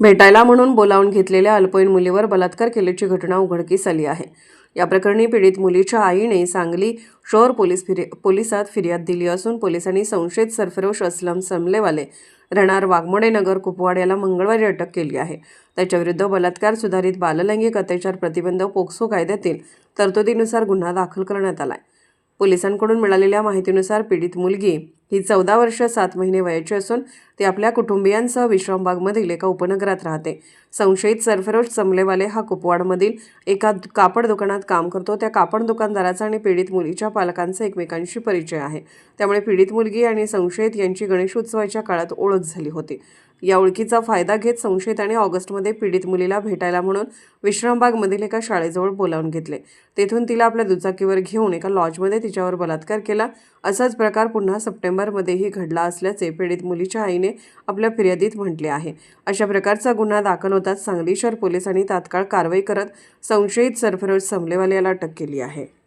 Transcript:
भेटायला म्हणून बोलावून घेतलेल्या अल्पवयीन मुलीवर बलात्कार केल्याची घटना उघडकीस आली आहे. या प्रकरणी पीडित मुलीच्या आईने सांगली शहर पोलीस फिर्या पोलिसात फिर्याद दिली असून पोलिसांनी संशयित सरफरोश असलम समलेवाले राहणार वाघमोडे नगर कुपवाड याला मंगळवारी अटक केली आहे. त्याच्याविरुद्ध बलात्कार सुधारित बाललैंगिक अत्याचार प्रतिबंध पोक्सो कायद्यातील तरतुदीनुसार गुन्हा दाखल करण्यात आला आहे पोलिसांकडून मिळालेल्या माहितीनुसार पीडित मुलगी ही चौदा वर्ष सात महिने वयाची असून ती आपल्या कुटुंबियांसह विश्रामबागमधील एका उपनगरात राहते. संशयित सरफरोश चमलेवाले हा कुपवाडमधील एका कापड दुकानात काम करतो. त्या कापड दुकानदाराचा आणि पीडित मुलीच्या पालकांचा एकमेकांशी परिचय आहे. त्यामुळे पीडित मुलगी आणि संशयित यांची गणेशोत्सवाच्या काळात ओळख झाली होती. या ओळखीचा फायदा घेत संशयिताने ऑगस्टमध्ये पीडित मुलीला भेटायला म्हणून विश्रामबागमधील एका शाळेजवळ बोलावून घेतले. तेथून तिला आपल्या दुचाकीवर घेऊन एका लॉजमध्ये तिच्यावर बलात्कार केला. असाच प्रकार पुन्हा सप्टेंबरमध्येही घडला असल्याचे पीडित मुलीच्या आईने आपल्या फिर्यादीत म्हटले आहे. अशा प्रकारचा गुन्हा दाखल होताच सांगली शहर पोलिसांनी तात्काळ कारवाई करत संशयित सरफरोज समलेवाल याला अटक केली आहे.